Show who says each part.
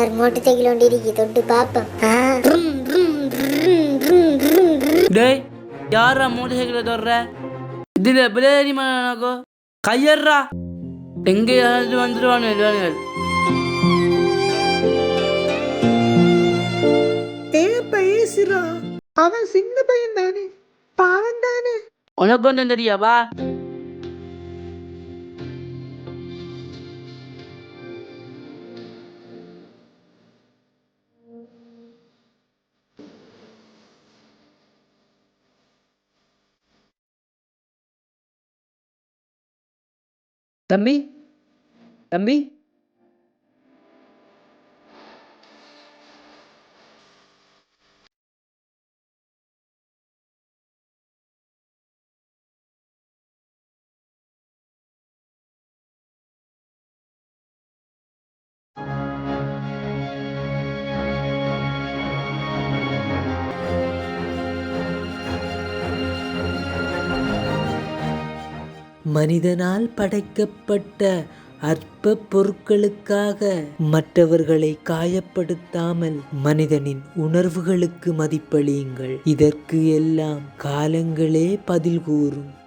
Speaker 1: ஒரு motor cycle ஒன்று இருக்கு தொட்டு பார்ப்போம்.
Speaker 2: டேய் யாரா மோட்டர் சைக்கிளை இதுல பிளேரி மனக்கோ கையர்றா எங்க யாராவது
Speaker 3: ஏன் பேசுறா? அவன் சின்ன பையன் தானே பாவம் தானே
Speaker 2: உனக்கு ஒன்றும் தெரியாவா
Speaker 3: தம்பி தம்பி? மனிதனால் படைக்கப்பட்ட அற்ப பொருட்களுக்காக மற்றவர்களை காயப்படுத்தாமல் மனிதனின் உணர்வுகளுக்கு மதிப்பளியுங்கள். இதற்கு எல்லாம் காலங்களே பதில் கூறும்